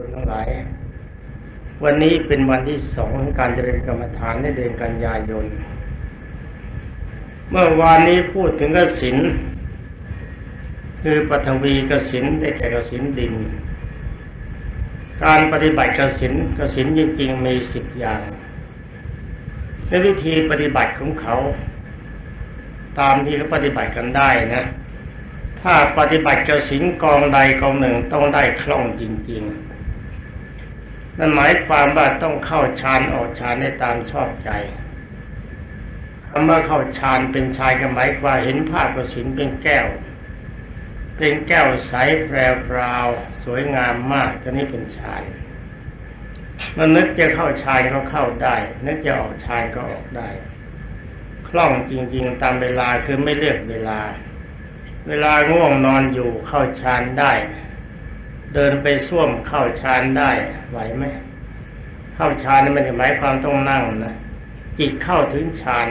คนทั้งหลาย วันนี้เป็นวันที่สองของการเจริญกรรมฐานในเดือนกันยายน เมื่อวานนี้พูดถึงกสินคือปฐวีกสินได้แก่กสินดิน การปฏิบัติกสินกสินจริงๆมีสิบอย่างในวิธีปฏิบัติของเขา ตามที่เขาปฏิบัติกันได้นะถ้าปฏิบัติกสินกองใดกองหนึ่งต้องได้คล่องจริง ๆ นั่นหมายความว่าต้องเข้าฌานออกฌานได้ตามชอบใจคำว่าเข้าฌานเป็นชายก็หมายความเห็นภาพกสินเป็นแก้ว เป็นแก้วใสแพรวพราว สวยงามมากก็นี่เป็นฌานมันนึกจะเข้าฌานก็เข้าได้ นึกจะออกฌานก็ออกได้ คล่องจริง ๆ ตามเวลาคือไม่เลือกเวลา เวลาง่วงนอนอยู่เข้าฌานได้ เดินไปส้วมเข้าฌานได้ไหวไหมเข้าฌานนี่ม่ได้หมายความต้องนั่งนะจิตเข้าถึงฌาน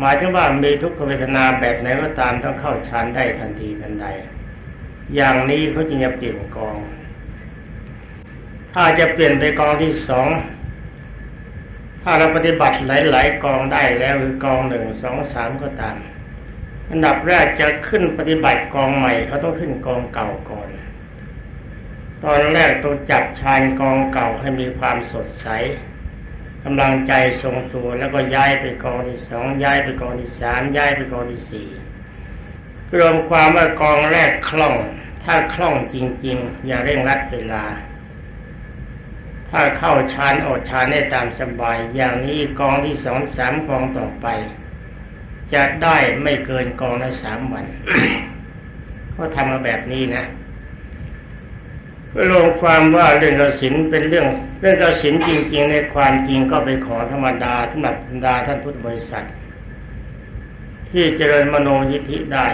หมายถึงว่ามีทุกขเวทนาแบบไหนก็ตามต้องเข้าฌานได้ทันทีทันใด อย่างนี้เขาจึงจะเปลี่ยนกอง ถ้าจะเปลี่ยนไปกองที่สองถ้าเราปฏิบัติหลาย ๆ กองได้แล้วคือกองหนึ่งสองสามก็ตาม อันดับแรกจะขึ้นปฏิบัติกองใหม่เขาต้องขึ้นกองเก่าก่อน ตอนแรกต้องจับชานกองเก่าให้มีความสดใสกำลังใจทรงตัวแล้วก็ย้ายไปกองที่สองย้ายไปกองที่สามย้ายไปกองที่สี่รวมความว่ากองแรกคล่อง ถ้าคล่องจริง ๆ อย่าเร่งรัดเวลา ถ้าเข้าฌานออกฌานได้ตามสบาย อย่างนี้กองที่สองสามกองต่อไป จะได้ไม่เกินกองละสามวัน ก็ทำมาแบบนี้นะ รวมความว่าเรื่องกสินเป็นเรื่องเรื่องกสินจริง ๆ ในความจริงก็ไปขอธรรมดาสำหรับบรรดาท่านพุทธบริษัท ที่เจริญมโนยิธิได้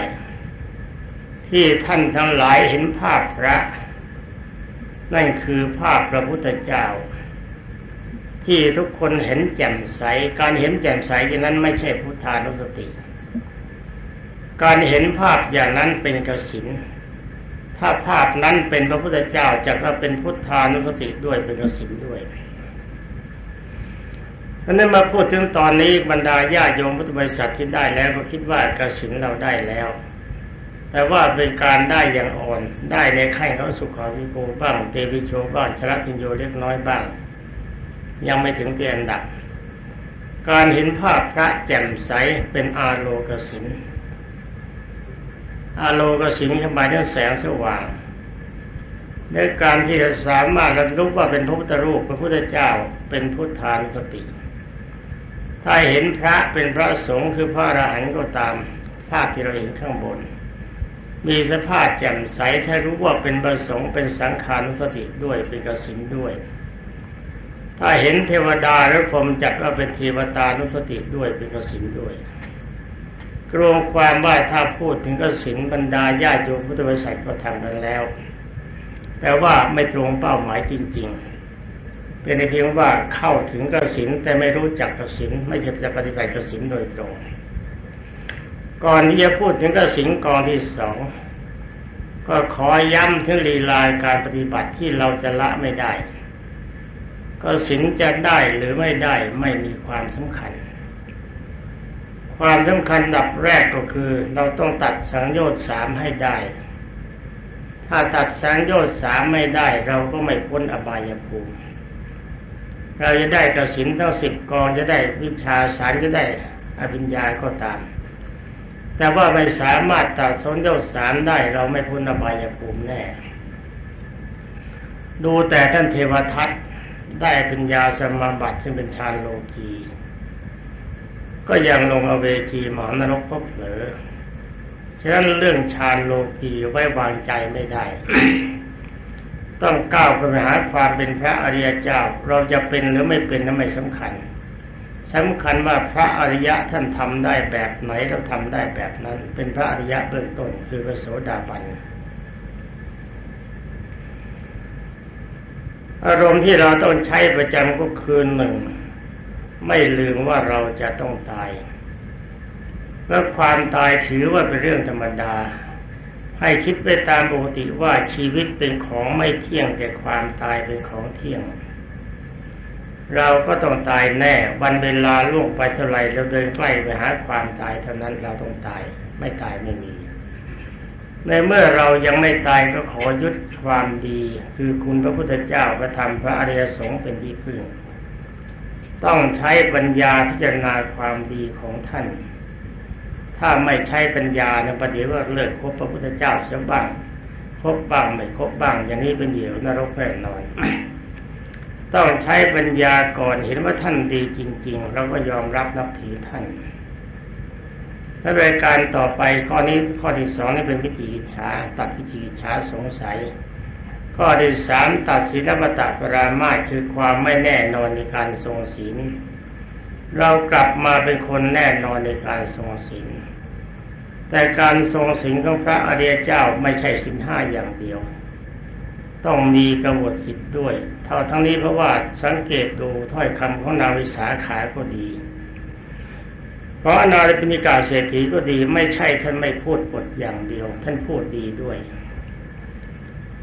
ที่ท่านทั้งหลายเห็นภาพพระ นั่นคือภาพพระพุทธเจ้า ที่ทุกคนเห็นแจ่มใส การเห็นแจ่มใสอย่างนั้นไม่ใช่พุทธานุสติ การเห็นภาพอย่างนั้นเป็นกสิน ถ้าภาพนั้นเป็นพระพุทธเจ้าจะก็เป็นพุทธานุสติด้วยเป็นกสินด้วยเพราะนั้นมาพูดถึงตอนนี้บรรดาญาโยมพุทธบริษัทที่ได้แล้วก็คิดว่ากระสินเราได้แล้ว แต่ว่าเป็นการได้อย่างอ่อนได้ในขั้นเขาสุขาวิโกบ้างเตวิโชบ้างชรัพิญโยเล็กน้อยบ้าง ยังไม่ถึงเตียนดับ การเห็นภาพพระแจ่มใสเป็นอาโลกสิน อาโลกสินเข้ามาด้วยแสงสว่างในการที่จะสามารถระลึกว่าเป็นพระพุทธรูปพระพุทธเจ้าเป็นพุทธานุสติ ถ้าเห็นพระเป็นพระสงฆ์คือพระอรหันต์ก็ตามภาพที่เราเห็นข้างบน มีสภาพแจ่มใสถ้ารู้ว่าเป็นประสงค์เป็นสังขานุสติด้วยเป็นกสินด้วย ถ้าเห็นเทวดาหรือพรหมจัดว่าเป็นเทวตานุสติด้วยเป็นกสินด้วย รวมความว่าถ้าพูดถึงกสินบรรดาญาโยมพุทธบริษัทก็ทำกันแล้ว แต่ว่าไม่ตรงเป้าหมายจริง ๆ เป็นเพียงว่าเข้าถึงกสินแต่ไม่รู้จักกสินไม่ใช่จะปฏิบัติกสินโดยตรง ก่อนที่จะพูดถึงกสินกองที่สองก็ขอย้ำถึงลีลาการปฏิบัติที่เราจะละไม่ได้ ก็สินจะได้หรือไม่ได้ไม่มีความสำคัญ ความสำคัญดับแรกก็คือ เราต้องตัดสังโยชน์สามให้ได้ ถ้าตัดสังโยชน์สามไม่ได้ เราก็ไม่พ้นอบายภูมิ เราจะได้กระสินเทั้งสิบกองจะได้วิชาสารจะได้อภิญญาก็ตาม แต่ว่าไม่สามารถตัดสังโยชน์สามได้ เราไม่พ้นอบายภูมิแน่ ดูแต่ท่านเทวทัตได้ปัญญาสมาบัติซึ่งเป็นฌานโลกี ก็ยังลงอเวจีหมอนรกพบเผลอฉะนั้นเรื่องฌานโลกีไว้วางใจไม่ได้ ต้องก้าวไปหาความเป็นพระอริยเจ้า เราจะเป็นหรือไม่เป็นนั้นไม่สำคัญสำคัญว่าพระอริยะท่านทำได้แบบไหนเราทำได้แบบนั้น เป็นพระอริยะเบื้องต้นคือพระโสดาบันอารมณ์ที่เราต้องใช้ประจำก็คือหนึ่ง ไม่ลืมว่าเราจะต้องตายและความตายถือว่าเป็นเรื่องธรรมดา ให้คิดไปตามปกติว่าชีวิตเป็นของไม่เที่ยงแต่ความตายเป็นของเที่ยง เราก็ต้องตายแน่ วันเวลาล่วงไปเท่าไรเราเดินใกล้ไปหาความตายเท่านั้นเราต้องตาย ไม่ตายไม่มี ในเมื่อเรายังไม่ตายก็ขอยึดความดี คือคุณพระพุทธเจ้าพระธรรมพระอริยสงฆ์เป็นที่พึ่ง ต้องใช้ปัญญาพิจารณาความดีของท่าน ถ้าไม่ใช้ปัญญาเนี่ยประเดี๋ยวก็เลิกคบพระพุทธเจ้าเสียบ้างคบบ้างไม่คบบ้าง อย่างนี้เป็นเหยื่อนรกแน่นอนต้องใช้ปัญญาก่อนเห็นว่าท่านดีจริง ๆ เราก็ยอมรับนับถือท่านและรายการต่อไปข้อนี้ข้อที่สองนี่เป็นวิจิกิจฉาตัดวิจิกิจฉาสงสัย ข้อที่สามตัดศีลปตะปรามาคือความไม่แน่นอนในการทรงศีล เรากลับมาเป็นคนแน่นอนในการทรงศีล แต่การทรงศีลของพระอริยเจ้าไม่ใช่ศีลห้าอย่างเดียว ต้องมีกำหนดสิทธิ์ด้วย เท่าทั้งนี้เพราะว่าสังเกตดูถ้อยคำของนาวิสาขาก็ดี เพราะนาริปิณิกาเศรษฐีก็ดีไม่ใช่ท่านไม่พูดบทอย่างเดียว ท่านพูดดีด้วย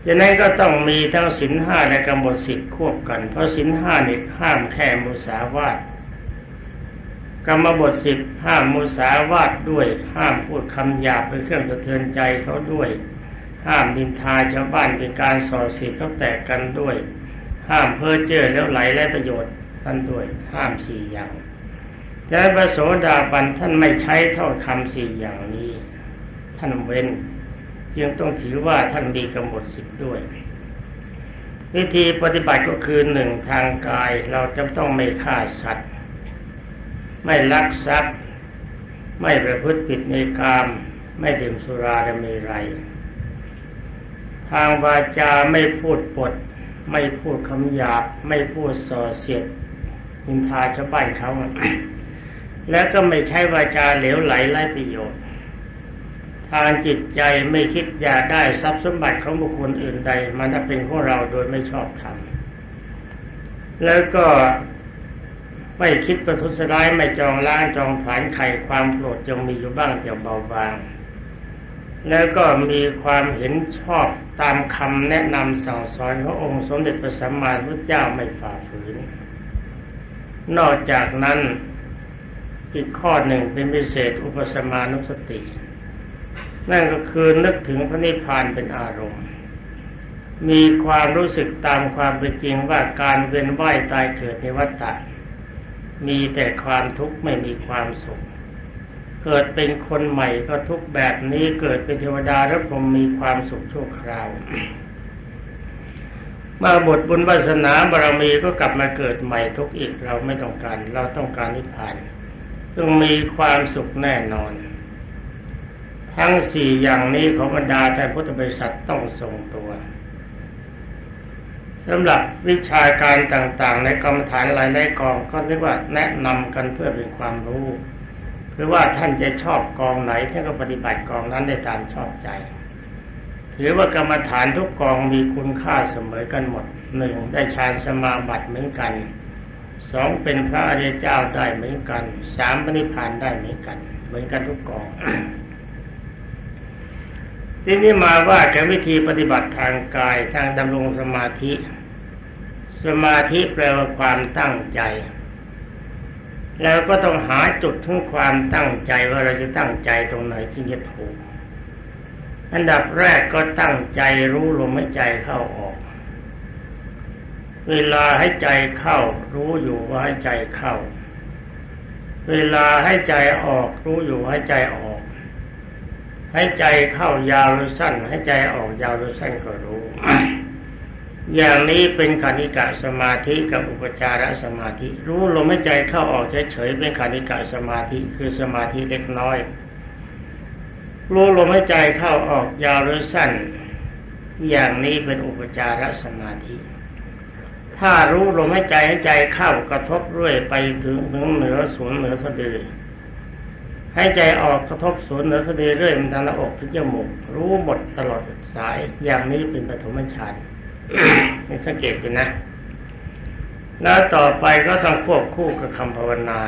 ดังนั้นก็ต้องมีทั้งสินห้าและกำหนดสิทธิ์ควบกัน เพราะสินห้านี่ห้ามแค่มุสาวาทกรรมบทสิบห้ามมุสาวาทด้วย ห้ามพูดคำหยาบเป็นเครื่องสะเทือนใจเขาด้วย ห้ามดินทาชาวบ้านเป็นการส่อเสียดเขาแตกกันด้วย ห้ามเพ้อเจ้อแล้วไหลและประโยชน์ท่านด้วย ห้ามสี่อย่างแต่พระโสดาบันท่านไม่ใช้เท่าคำสี่อย่างนี้ ท่านเว้น จึงต้องถือว่าท่านมีกำหนดสิบด้วย วิธีปฏิบัติก็คือหนึ่งทางกายเราจะต้องไม่ฆ่าสัตว์ ไม่ลักทรัพย์ ไม่ประพฤติผิดในกาม ไม่ดื่มสุราและเมรัยทางวาจาไม่พูดปด ไม่พูดคำหยาบ ไม่พูดส่อเสียดนินทาชาวบ้านเขา แล้วก็ไม่ใช้วาจาเหลวไหลไร้ประโยชน์ ทางจิตใจไม่คิดอยากได้ทรัพย์สมบัติของบุคคลอื่นใด มันจะเป็นของเราโดยไม่ชอบธรรมแล้วก็ไม่คิดประทุษร้ายไม่จองล้างจองผานไข่ความโกรธจงมีอยู่บ้างอย่าเบาบาง แล้วก็มีความเห็นชอบตามคำแนะนำสั่งสอนขององค์สมเด็จพระสัมมาสัมพุทธเจ้าไม่ฝ่าฝืน นอกจากนั้นอีกข้อหนึ่งเป็นพิเศษอุปสมานุสติ นั่นก็คือนึกถึงพระนิพพานเป็นอารมณ์ มีความรู้สึกตามความเป็นจริงว่าการเวียนว่ายตายเกิดในวัฏฏะมีแต่ความทุกข์ไม่มีความสุข เกิดเป็นคนใหม่ก็ทุกแบบนี้เกิดเป็นเทวดาแล้วผมมีความสุขชั่วคราวมาบทบุญวาสนาบารมีก็กลับมาเกิดใหม่ทุกอีกเราไม่ต้องการ เราต้องการนิพพานต้องมีความสุขแน่นอน ทั้งสี่อย่างนี้ของบรรดาท่พุทธบริษัทต้องทรงตัวสำหรับวิชาการต่างๆ ในกรรมฐานหลายๆกองก็เรียกว่าแนะนำกันเพื่อเป็นความรู้หรือว่าท่านจะชอบกองไหนท่านก็ปฏิบัติกองนั้นได้ตามชอบใจหรือว่ากรรมฐานทุกกองมีคุณค่าเสมอกันหมดหนึ่งได้ฌานสมาบัติเหมือนกันสองเป็นพระอริยเจ้าได้เหมือนกันสามปณิพานได้เหมือนกัน เหมือนกันทุกกอง ทีนี้มาว่าแกวิธีปฏิบัติทางกายทางดำรงสมาธิ สมาธิแปลว่าความตั้งใจ แล้วก็ต้องหาจุดทั้งความตั้งใจว่าเราจะตั้งใจตรงไหนจึงจะถูก อันดับแรกก็ตั้งใจรู้ลมหายใจเข้าออก เวลาให้ใจเข้า รู้อยู่ว่าให้ใจเข้า เวลาให้ใจออก รู้อยู่ให้ใจออก ให้ใจเข้ายาวหรือสั้น ให้ใจออกยาวหรือสั้นก็รู้ อย่างนี้เป็นคณิกะสมาธิกับอุปจารสมาธิ รู้ลมหายใจเข้าออกเฉยๆเป็นคณิกะสมาธิคือสมาธิเล็กน้อย รู้ลมหายใจเข้าออกยาวหรือสั้น อย่างนี้เป็นอุปจารสมาธิถ้ารู้ลมหายใจให้ใจเข้ากระทบเรื่อยไปถึงถึงเหนือศูนย์เหนือสะดือ ให้ใจออกกระทบศูนย์เหนือสะดือเรื่อยมันทางหน้าอกถึงจมูกรู้หมดตลอดสายอย่างนี้เป็นปฐมฌานนี่สังเกตดูนะ แล้วต่อไปก็ต้องควบคู่กับคำภาวนา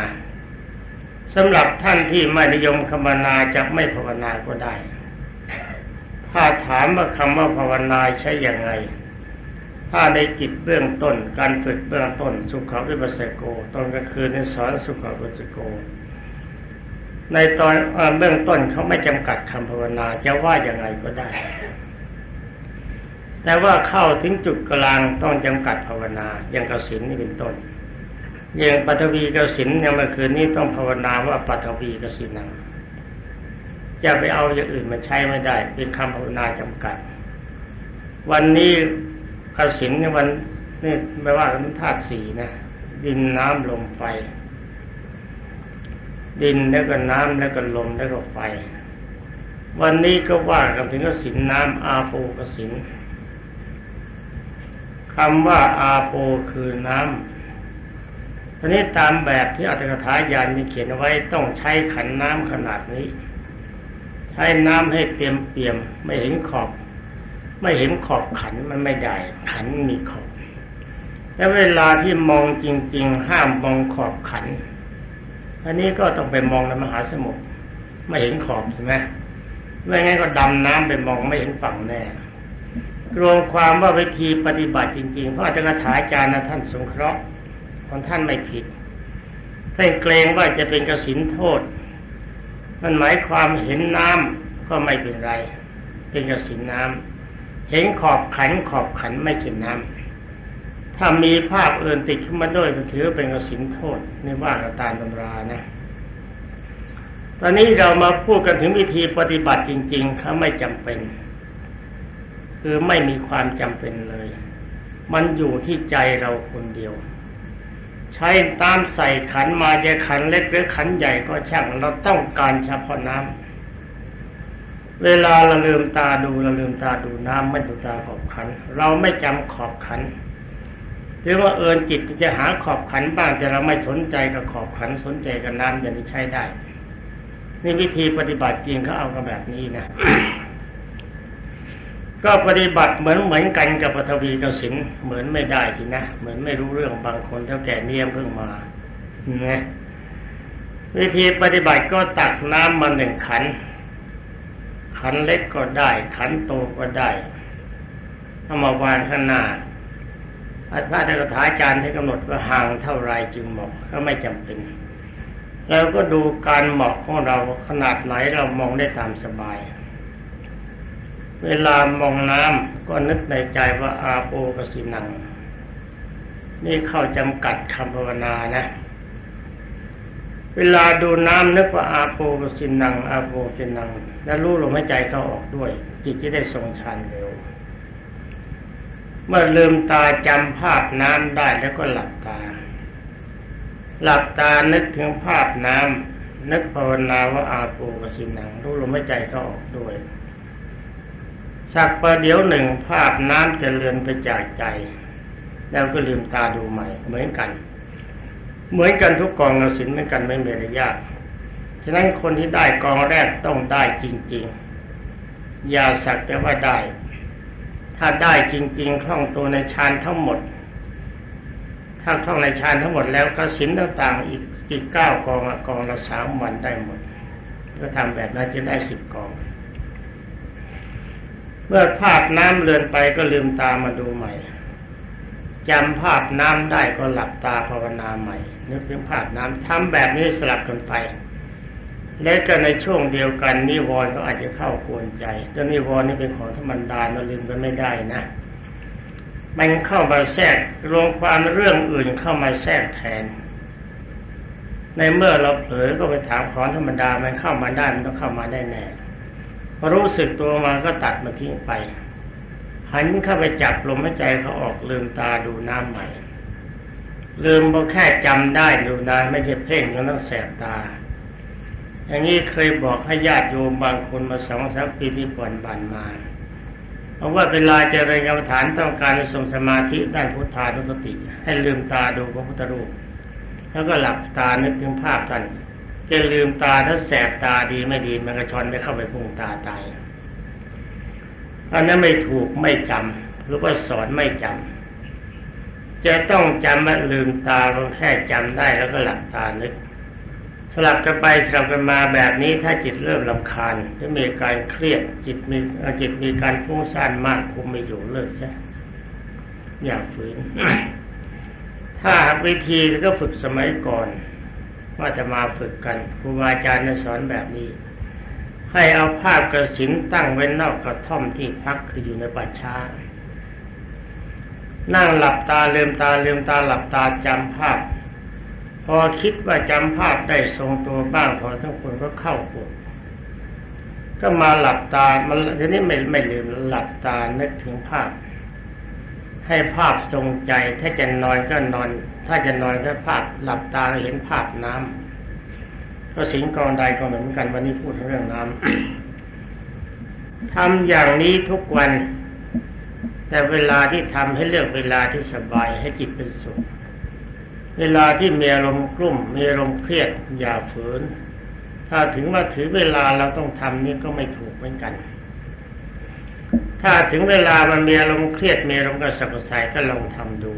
สำหรับท่านที่ไม่นิยมคำภาวนาจะไม่ภาวนาก็ได้ ถ้าถามว่าคำว่าภาวนาใช้อย่างไรถ้าในกิจเบื้องต้น การฝึกเบื้องต้น สุขวิปัสสโกตอนกลางคืนในสอนสุขวิปัสสโก ในตอนเบื้องต้นเขาไม่จำกัดคำภาวนาจะว่าอย่างไรก็ได้ แต่ว่าเข้าถึงจุดกลางต้องจำกัดภาวนาอย่างกสินนี่เป็นต้นอย่างปัทวีกสินอย่างเมื่อคืนนี้ต้องภาวนาว่าปัทวีกสินังจะไปเอาอย่างอื่นมาใช้ไม่ได้ เป็นคำภาวนาจำกัด วันนี้กสินในวันนี่ไม่ว่ากันธาตุสีนะดินน้ำลมไฟ ดินแล้วก็น้ำแล้วก็ลมแล้วก็ไฟ วันนี้ก็ว่ากันถึงกสินน้ำอาโปกสินคำว่าอาโปคือน้ำทีนี้ตามแบบที่อัตถกถายานมีเขียนไว้ต้องใช้ขันน้ำขนาดนี้ ใช้น้ำให้เต็มเปี่ยม ไม่เห็นขอบ ไม่เห็นขอบขันมันไม่ได้ ขันมีขอบ แล้วเวลาที่มองจริง ๆ ห้ามมองขอบขัน อันนี้ก็ต้องไปมองในมหาสมุทรไม่เห็นขอบใช่ไหมไม่งั้นก็ดำน้ำไปมองไม่เห็นฝั่งแน่รวมความว่าวิธีปฏิบัติจริงๆ เพราะอาจารย์ถาอาจารย์นะท่านสงเคราะห์ของท่านไม่ผิดท่านเกรงว่าจะเป็นกสินโทษ นั่นหมายความเห็นน้ำก็ไม่เป็นไร เป็นกสินน้ำเห็นขอบขันขอบขันไม่ใช่น้ำ ถ้ามีภาพอื่นติดขึ้นมาด้วยก็ถือเป็นกสินโทษในว่ากันตามตำรานะ ตอนนี้เรามาพูดกันถึงวิธีปฏิบัติจริงๆเขาไม่จำเป็น คือไม่มีความจำเป็นเลย มันอยู่ที่ใจเราคนเดียว ใช้ตามใส่ขันมาจะขันเล็กหรือขันใหญ่ก็ช่างเราต้องการเฉพาะน้ำเวลาเราลืมตาดูเราลืมตาดูน้ำไม่ดูตาขอบขัน เราไม่จำขอบขัน หรือว่าเอินจิตจะหาขอบขันบ้างแต่เราไม่สนใจกับขอบขันสนใจกับน้ำอย่างนี้ใช้ได้ นี่วิธีปฏิบัติจริงเขาเอากันแบบนี้นะ ก็ปฏิบัติเหมือนเหมือนกันกับปฐวีกสินเหมือนไม่ได้ทีนะเหมือนไม่รู้เรื่องบางคนเท่าแก่เนียมเพิ่งมาไงวิธีปฏิบัติก็ตักน้ำมาหนึ่งขัน ขันเล็กก็ได้ ขันโตก็ได้เอามาวางข้างหน้า อาจารย์ถาอาจารย์ให้กำหนดว่าห่างเท่าไรจึงเหมาะก็ไม่จำเป็นเราก็ดูการเหมาะของเราขนาดไหนเรามองได้ตามสบาย เวลามองน้ำก็นึกในใจว่าอาโปกสินัง นี่เข้าจำกัดคำภาวนานะ เวลาดูน้ำนึกว่าอาโปกสินังอาโปกสินัง แล้วรู้ลมหายใจเข้าออกด้วย จิตจะได้ทรงฌานเร็ว เมื่อลืมตาจำภาพน้ำได้แล้วก็หลับตา หลับตานึกถึงภาพน้ำนึกภาวนาว่าอาโปกสินังรู้ลมหายใจเขาออกด้วยสักประเดี๋ยวหนึ่งภาพน้ำจะเลือนไปจากใจ แล้วก็ลืมตาดูใหม่ เหมือนกัน เหมือนกันทุกกองเราสินเหมือนกันไม่มีอะยากฉะนั้นคนที่ได้กองแรกต้องได้จริง ๆ อย่าสักแต่ว่าได้ ถ้าได้จริง ๆ คล่องตัวในฌานทั้งหมด ถ้าคล่องในฌานทั้งหมดแล้วก็สินต่างๆอีกอีกเก้ากองกองละสามวันได้หมด ก็ทำแบบนั้นจะได้สิบกอง เมื่อภาพน้ำเลือนไปก็ลืมตามาดูใหม่จำภาพน้ำได้ก็หลับตาภาวนาใหม่ นึกถึงภาพน้ำทำแบบนี้สลับกันไป และก็ในช่วงเดียวกันนิวรณ์ก็อาจจะเข้ากวนใจแต่นิวรณ์นี่เป็นของธรรมดาเราลืมกันไม่ได้นะ มันเข้ามาแทรกรวมความเรื่องอื่นเข้ามาแทรกแทน ในเมื่อเราเผลอก็ไปถามของธรรมดามันเข้ามาได้มันต้องเข้ามาได้แน่รู้สึกตัวมาก็ตัดมันทิ้งไป หันเข้าไปจับลมหายใจเขาออกลืมตาดูน้ำใหม่ ลืมเพราะแค่จำได้ดูนานไม่ใช่เพ่งมันต้องแสบตา อย่างนี้เคยบอกให้ญาติโยมบางคนมาสองสามปีที่ก่อนบานมาเพราะว่าเวลาจเจริญกรรมฐานต้องการจะทรงสมาธิด้านพุทธานุสติ ให้ลืมตาดูพระพุทธรูป แล้วก็หลับตานึกถึงภาพท่านจะลืมตาถ้าแสบตาดีไม่ดีมันก็ชอนไปเข้าไปพุ่งตาตายอันนั้นไม่ถูกไม่จำหรือว่าสอนไม่จำจะต้องจำว่าลืมตาเราแค่จำได้แล้วก็หลับตานึก สลับกันไปสลับกันมาแบบนี้ถ้าจิตเริ่มลำคาญหรือมีการเครียดจิตมีจิตมีการฟุ้งซ่านมากคุมไม่อยู่เลิกซะอย่าฝืน ถ้าหากวิธีก็ฝึกสมัยก่อนว่าจะมาฝึกกันครูบาอาจารย์สอนแบบนี้ ให้เอาภาพกระสินตั้งไว้นอกกระท่อมที่พักคืออยู่ในป่าช้านั่งหลับตาเลืมตาเลืมตาหลับตาจำภาพ พอคิดว่าจำภาพได้ทรงตัวบ้างพอทั้งคนก็เข้าปวดก็มาหลับตา มันทีนี้ไม่ไม่ลืมหลับตานึกถึงภาพ ให้ภาพทรงใจ ถ้าจะนอนก็นอน ถ้าจะนอนก็ภาพ หลับตาเห็นภาพน้ำก็สิงกองใดกองหนึ่งเหมือนกันวันนี้พูดเรื่องน้ำทำอย่างนี้ทุกวัน แต่เวลาที่ทำให้เลือกเวลาที่สบายให้จิตเป็นสุข เวลาที่มีอารมณ์กลุ่มมีอารมณ์เครียดอย่าฝืน ถ้าถึงว่าถือเวลาเราต้องทำนี่ก็ไม่ถูกเหมือนกัน ถ้าถึงเวลามันมีอารมณ์เครียดมีอารมณ์กระสับกระส่ายก็ลองทำดู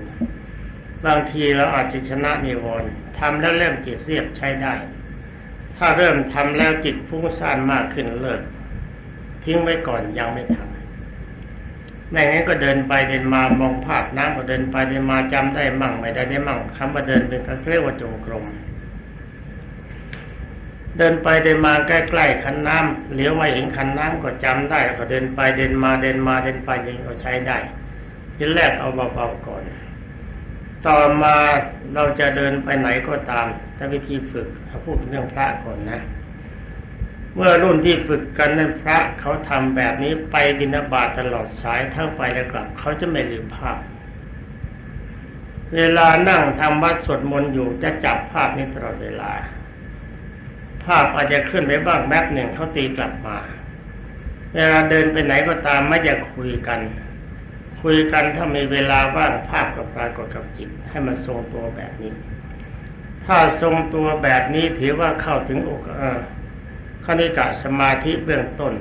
บางทีเราอาจจะชนะนิวรณ์ทำแล้วเริ่มจิตเรียบใช้ได้ ถ้าเริ่มทำแล้วจิตฟุ้งซ่านมากขึ้นเลิกทิ้งไว้ก่อนยังไม่ทำ ไม่งั้นก็เดินไปเดินมามองภาพน้ำก็เดินไปเดินมาจำได้มั่งไม่ได้ได้มั่งคำว่าเดินเป็นเขาเรียกว่าจงกรม เดินไปเดินมาใกล้ๆคันน้ำเหลียวมาเห็นคันน้ำก็จำได้ ก็เดินไปเดินมาเดินมาเดินไปอยังก็ใช้ได้ทีแรกเอาเบาๆก่อน ต่อมาเราจะเดินไปไหนก็ตามถ้าวิธีฝึกเอาพูดเรื่องพระก่อนนะ เมื่อรุ่นที่ฝึกกันนั้นพระเขาทำแบบนี้ไปบิณฑบาตตลอดสายทั้งไปและกลับ เขาจะไม่ลืมภาพ เวลานั่งทำวัดสวดมนต์อยู่จะจับภาพนี้ตลอดเวลา ภาพอาจจะเคลื่อนไปบ้างแป๊บหนึ่งเขาตีกลับมา เวลาเดินไปไหนก็ตามไม่จะคุยกัน คุยกันถ้ามีเวลาว่างภาพก็ปรากฏกับจิต ให้มันทรงตัวแบบนี้ ถ้าทรงตัวแบบนี้ถือว่าเข้าถึงอกเออ คณิกะสมาธิเบื้องต้น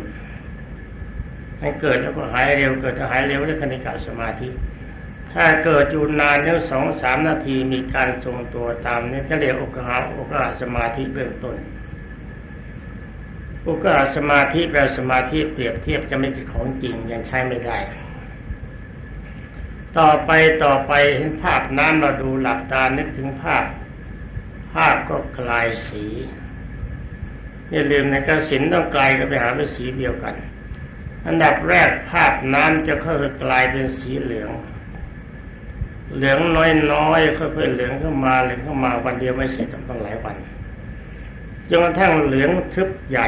ให้เกิดแล้วก็หายเร็วเกิดจะหายเร็วเรียกคณิกะสมาธิ ถ้าเกิดอยู่นานเนี่สองสามนาทีมีการทรงตัวตามนี้ก็เรียกอกหาอกหาสมาธิเบื้องต้นอกหาสมาธิแปลสมาธิเปรียบเทียบจะไม่ใช่ของจริงยังใช้ไม่ได้ ต่อไปต่อไปเห็นภาพน้ำเราดูหลับตานึกถึงภาพ ภาพก็กลายสี อย่าลืมในกสินต้องกลายก็ไปหาเป็นสีเดียวกัน อันดับแรกภาพน้ำจะค่อยๆกลายเป็นสีเหลือง เหลืองน้อยๆค่อยๆเหลืองเข้ามาเหลืองเข้ามาวันเดียวไม่เสร็จต้องหลายวันจนกระทั่งเหลืองทึบใหญ่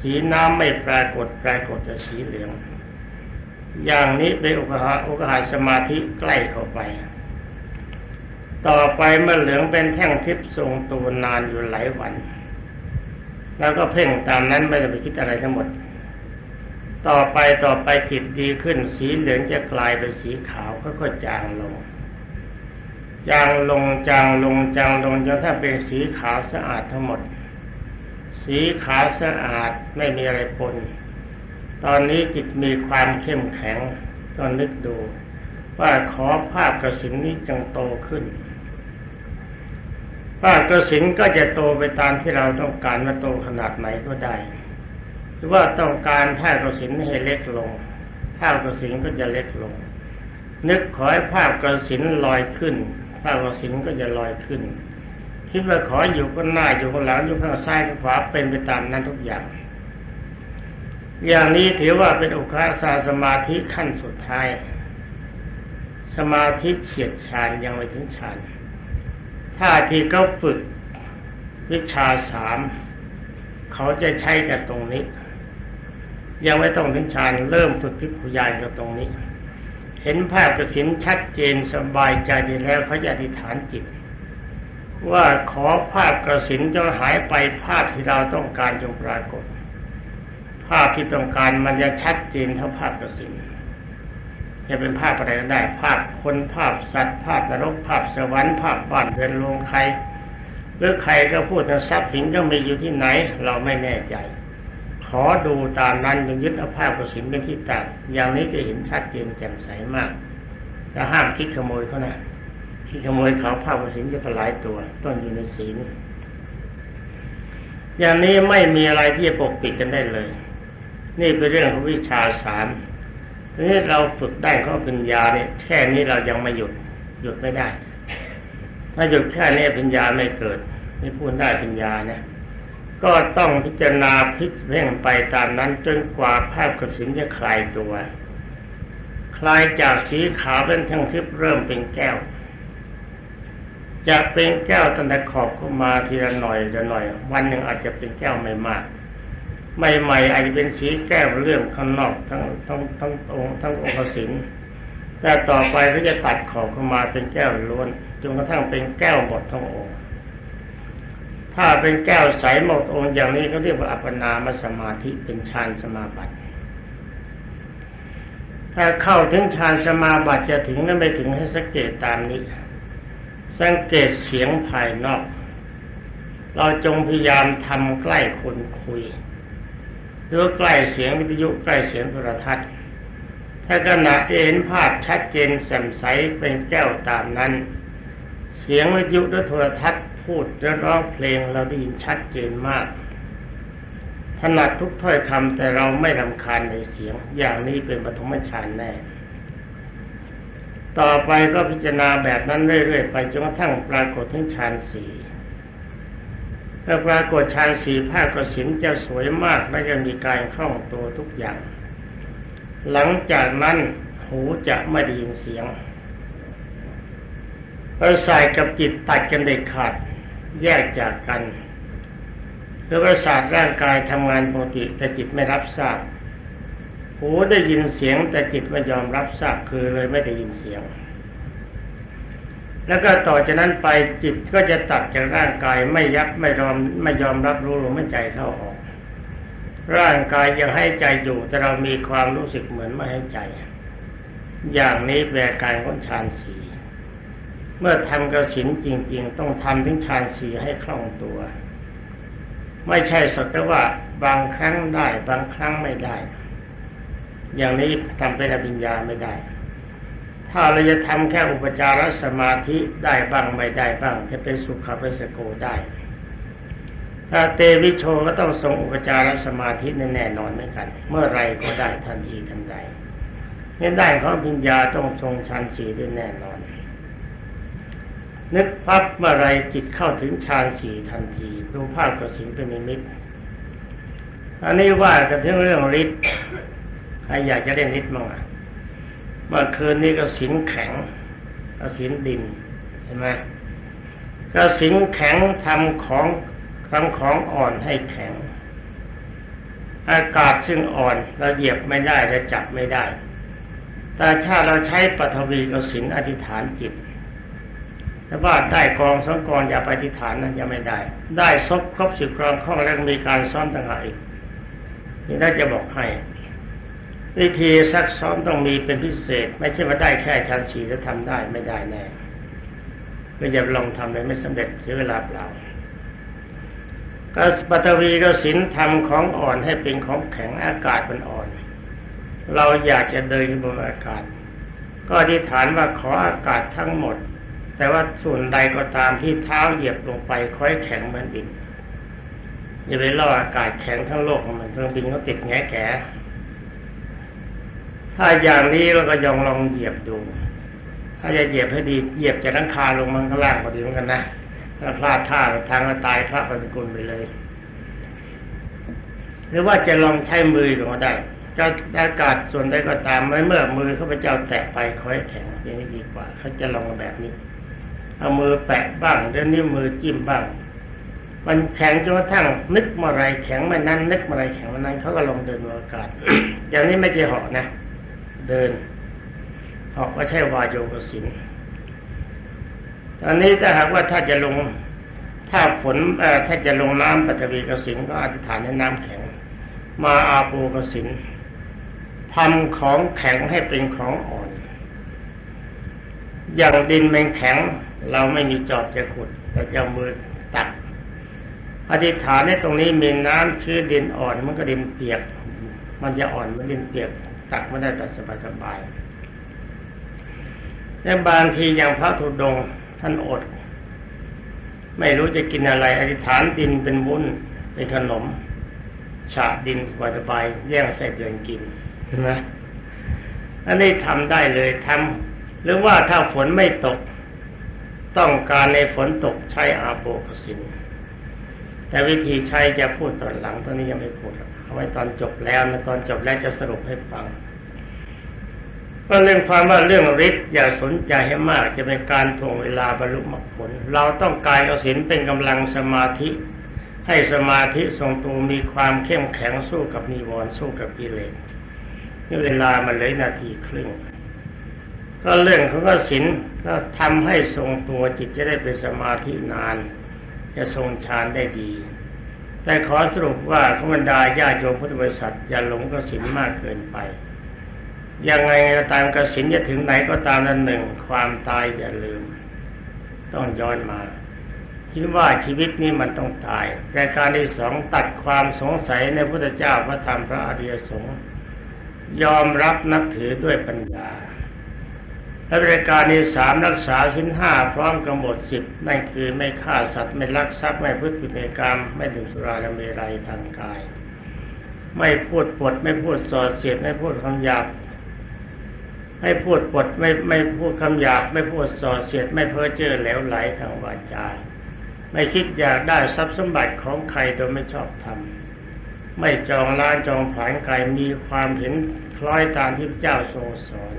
สีน้ำไม่ปรากฏปรากฏแต่สีเหลือง อย่างนี้เป็นอุกหาอุกหาสมาธิใกล้เข้าไปต่อไปเมื่อเหลืองเป็นแท่งทิพย์ทรงตัวนานอยู่หลายวัน แล้วก็เพ่งตามนั้นไม่ต้องไปคิดอะไรทั้งหมด ต่อไปต่อไปจิตดีขึ้น สีเหลืองจะกลายเป็นสีขาวค่อยๆจางลง จางลงจางลงจางลงจนถ้าเป็นสีขาวสะอาดทั้งหมด สีขาวสะอาดไม่มีอะไรปนตอนนี้จิตมีความเข้มแข็งตองนึกดู ว่าขอภาพกระสินนี้จงโตขึ้น ภาพกระสินก็จะโตไปตามที่เราต้องการว่าโตขนาดไหนก็ได้ หรือว่าต้องการภาพกระสินให้เล็กลงภาพกระสินก็จะเล็กลง นึกขอให้ภาพกระสินลอยขึ้นภาพกระสินก็จะลอยขึ้น คิดว่าขออยู่ข้างหน้าอยู่ข้างหลังอยู่ข้างซ้ายข้างขวาเป็นไปตามนั้นทุกอย่าง อย่างนี้ถือว่าเป็นอุคาสาสมาธิขั้นสุดท้าย สมาธิเฉียดฌานยังไม่ถึงฌาน ถ้าที่เขาฝึกวิชาสามเขาจะใช้กันตรงนี้ ยังไม่ต้องถึงฌานเริ่มฝึกพิคุยานกันตรงนี้ เห็นภาพกระสินชัดเจนสบายใจดีแล้วเขาจะอธิษฐานจิต ว่าขอภาพกระสินจงหายไปภาพที่เราต้องการจงปรากฏ ภาพที่ต้องการมันจะชัดเจนเท่าภาพกระสิน จะเป็นภาพอะไรก็ได้ ภาพคนภาพสัตว์ ภาพนรกภาพสวรรค์ภาพบ้านเรือนโรงใครหรือใครก็พูดถึงทรัพย์สินก็มีอยู่ที่ไหน เราไม่แน่ใจ ขอดูตามนั้นยังยึดเอาภาพกระสินเป็นที่ตั้งอย่างนี้จะเห็นชัดเจนแจ่มใสมากแต่ห้ามคิดขโมยเขานะคิดขโมยเขาภาพกระสินจะถลายตัว ต้นอยู่ในศีลอย่างนี้ไม่มีอะไรที่จะปกปิดกันได้เลย นี่เป็นเรื่องของวิชาสาม ทีนี้เราฝึกได้เขาปัญญาเนี่ยแค่นี้เรายังไม่หยุด หยุดไม่ได้ ถ้าหยุดแค่นี้ปัญญาไม่เกิด ไม่พูดได้ปัญญานะก็ต้องพิจารณาพลิกเพ่งไปตามนั้นจนกว่าภาพกับสินจะคลายตัว คลายจากสีขาวเป็นทั้งทิพย์เริ่มเป็นแก้วจะเป็นแก้วตั้งแต่ขอบเข้ามาทีละหน่อยละหน่อย วันหนึ่งอาจจะเป็นแก้วไม่มาก ใหม่ๆอาจจะเป็นสีแก้วเรื่องข้างนอกทั้งทั้งทั้งองค์ทั้งองค์ศิลป์แต่ต่อไปก็จะตัดขอบเข้ามาเป็นแก้วล้วนจนกระทั่งเป็นแก้วหมดทั้งองค์ถ้าเป็นแก้วใสหมดองค์อย่างนี้เขาเรียกว่าอัปปนามสมาธิเป็นฌานสมาบัติถ้าเข้าถึงฌานสมาบัติจะถึงนั้นไม่ถึงให้สังเกตตามนี้ สังเกตเสียงภายนอก เราจงพยายามทำใกล้คนคุย หรือใกล้เสียงวิทยุใกล้เสียงโทรทัศน์ถ้าขณะที่เห็นภาพชัดเจนแจ่มใสเป็นแก้วตามนั้น เสียงวิทยุหรือโทรทัศน์พูดและร้องเพลงเราได้ยินชัดเจนมากถนัดทุกถ้อยคำแต่เราไม่รำคาญในเสียง อย่างนี้เป็นปฐมฌานแน่ ต่อไปก็พิจารณาแบบนั้นเรื่อยๆไปจนกระทั่งปรากฏถึงฌานสี่ ถ้าปรากฏฌานสี่ภาคกสินจะสวยมากและจะมีการคล่องตัวทุกอย่าง หลังจากนั้นหูจะไม่ได้ยินเสียงประสาทกับจิตตัดกันเด็ดขาดแยกจากกันหรือประสาทร่างกายทำงานปกติแต่จิตไม่รับทราบหูได้ยินเสียงแต่จิตไม่ยอมรับทราบคือเลยไม่ได้ยินเสียง แล้วก็ต่อจากนั้นไปจิตก็จะตัดจากร่างกายไม่ยับไม่ยอมไม่ยอมรับรู้ลมหายใจเข้าออก ร่างกายยังให้ใจอยู่แต่เรามีความรู้สึกเหมือนไม่ให้ใจ อย่างนี้แปลการของฌานสีเมื่อทำกสินจริง ๆ ต้องทำถึงฌานสีให้คล่องตัว ไม่ใช่สักแต่ว่าบางครั้งได้บางครั้งไม่ได้ อย่างนี้ทำเป็นอภิญญาไม่ได้ ถ้าเราจะทำแค่อุปจารสมาธิได้บ้างไม่ได้บ้าง จะเป็นสุขเปสโกได้ถ้าเตวิโชก็ต้องทรงอุปจารสมาธิแน่นอนเหมือนกัน เมื่อไรก็ได้ทันทีทันใดในด้ของปัญญาต้องทรงฌานสีได้แน่นอน นึกพับเมื่อไรจิตเข้าถึงฌานสีทันทีดูภาพกสินเป็นนิมิตอันนี้ว่ากันถึงเรื่องฤทธิ์ใครอยากจะเล่นฤทธิ์มั้งอะ เมื่อคืนนี้ก็สินแข็งก็สินดินเห็นไหมก็สินแข็งทำของทำของอ่อนให้แข็ง อากาศซึ่งอ่อนเราเหยียบไม่ได้เราจับไม่ได้ แต่ถ้าเราใช้ปฐวีกสินอธิษฐานจิตแต่ว่าได้กองสองกองอย่าไปอธิษฐานนะยังไม่ได้ ได้ซบครบสิบกองข้องแล้วมีการซ้อมต่างหากอีกนี่น่าจะบอกให้ วิธีซักซ้อมต้องมีเป็นพิเศษ ไม่ใช่ว่าได้แค่ชั้นฉีจะทำได้ไม่ได้แน่ก็อย่าลองทำเลยไม่สำเร็จเสียเวลาเปล่าก็ปฐวีก็สินทำของอ่อนให้เป็นของแข็งอากาศมันอ่อน เราอยากจะเดินบนอากาศ ก็อธิษฐานว่าขออากาศทั้งหมด แต่ว่าส่วนใดก็ตามที่เท้าเหยียบลงไปค่อยแข็งมือนดินอย่าไปล่ออากาศแข็งทั้งโลกมันเครื่องบินก็ติดแง่แก่ ถ้าอย่างนี้เราก็ยองลองเหยียบดู ถ้าจะเหยียบให้ดีเหยียบจากหลังคาลงมันข้างล่างก็ดีเหมือนกันนะถ้าพลาดท่าทางก็ตายพระปฏิกุลไปเลย หรือว่าจะลองใช้มือลงก็ได้จะอากาศส่วนใดก็ตามไม่เมื่อมือข้าพเจ้าแตะไปคอยแข็งอย่างนี้ดีกว่าเขาจะลองแบบนี้ เอามือแปะบ้างเดี๋ยวนี้มือจิ้มบ้าง มันแข็งจนกระทั่งนึกเมื่อไรแข็งเมื่อนั้นนึกเมื่อไรแข็งเมื่อนั้นเขาก็ลองเดินอากาศอย่างนี้ไม่ใช่เหาะนะ เดินเหาะก็ใช่วายโยกสินตอนนี้ถ้าหากว่าถ้าจะลง ถ้าฝนถ้าจะลงน้ำปฐวีกสินก็อธิษฐานให้น้ำแข็ง มาอาปูกสินทำของแข็งให้เป็นของอ่อน อย่างดินมันแข็ง เราไม่มีจอบจะขุดเราจะมือตักอธิษฐานในตรงนี้มีน้ำชื้อดินอ่อนมันก็ดินเปียก มันจะอ่อนมันดินเปียก ตักไม่ได้แต่สบายสบายๆและบางทีอย่างพระธุดงท่านอด ไม่รู้จะกินอะไร อธิษฐานดินเป็นวุ้นเป็นขนมฉาดินสบายๆแย่งใส่เดือนกินเห็นไหมอันนี้ทำได้เลยทำหรือว่าถ้าฝนไม่ตก ต้องการในฝนตกใช้อาโปกสินแต่วิธีใช้จะพูดตอนหลังตอนนี้ยังไม่พูดหรอก ไว้ตอนจบแล้วนะตอนจบแล้วจะสรุปให้ฟังก็เรื่องความว่าเรื่องฤทธิ์อย่าสนใจให้มากจะเป็นการถ่วงเวลาบรรลุมรรคผล เราต้องการเอาศีลเป็นกำลังสมาธิ ให้สมาธิทรงตัวมีความเข้มแข็งสู้กับนิวรณ์สู้กับกิเลสนี่เวลามันเลือนาทีครึ่งก็เรื่องเของก็ศีลก็ทำให้ทรงตัวจิตจะได้เป็นสมาธินาน จะทรงฌานได้ดี แต่ขอสรุปว่าขบรรดาญาโยมพุทธบริษัทอย่าหลงกสินมากเกินไป ยังไงก็ตามกสินจะถึงไหนก็ตามนั้นหนึ่ง ความตายอย่าลืม ต้องย้อนมาคิดว่าชีวิตนี้มันต้องตายแต่การที่สองตัดความสงสัยในพระพุทธเจ้าพระธรรมพระอริยสงฆ์ยอมรับนับถือด้วยปัญญา และบริการที่สามรักษาชิ้นห้าพร้อมกำหนดสิบนั่นคือไม่ฆ่าสัตว์ไม่ลักทรัพย์ไม่พฤติผิดในกรรม ไม่ดื่มสุราและเมรัยทางกาย ไม่พูดปดไม่พูดส่อเสียดไม่พูดคำหยาบไม่พูดปดไม่ไม่พูดคำหยาบไม่พูดส่อเสียดไม่เพ้อเจ้อเหลวไหลทางวาจาไม่คิดอยากได้ทรัพย์สมบัติของใครโดยไม่ชอบทำไม่จองล้านจองผานใครมีความเห็นคล้อยตามที่เจ้าทรงสอน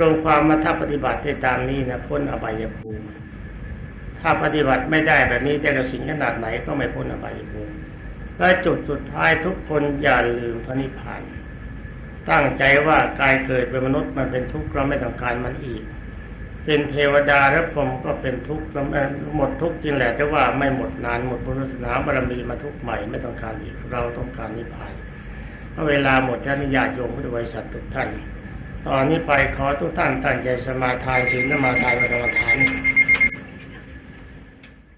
ลงความมาถ้าปฏิบัติได้ตามนี้นะพ้นอบายภูมิถ้าปฏิบัติไม่ได้แบบนี้แต่กระสินขนาดไหนก็ไม่พ้นอบายภูมิและจุดสุดท้ายทุกคนอย่าลืมพระนิพพานตั้งใจว่าการเกิดเป็นมนุษย์มันเป็นทุกข์เราไม่ต้องการมันอีก เป็นเทวดาและพรหมก็เป็นทุกข์หมดทุกข์จริงแหละแต่ว่าไม่หมดนานหมดบุญศาสนาบารมีมาทุกข์ใหม่ไม่ต้องการอีกเราต้องการนิพพานเมื่อเวลาหมดแล้วนิยาติโยมพุทธบริษัททุกท่าน ตอนนี้ไปขอทุกท่านตั้งใจสมาทานศีลสมาทานกรรมฐาน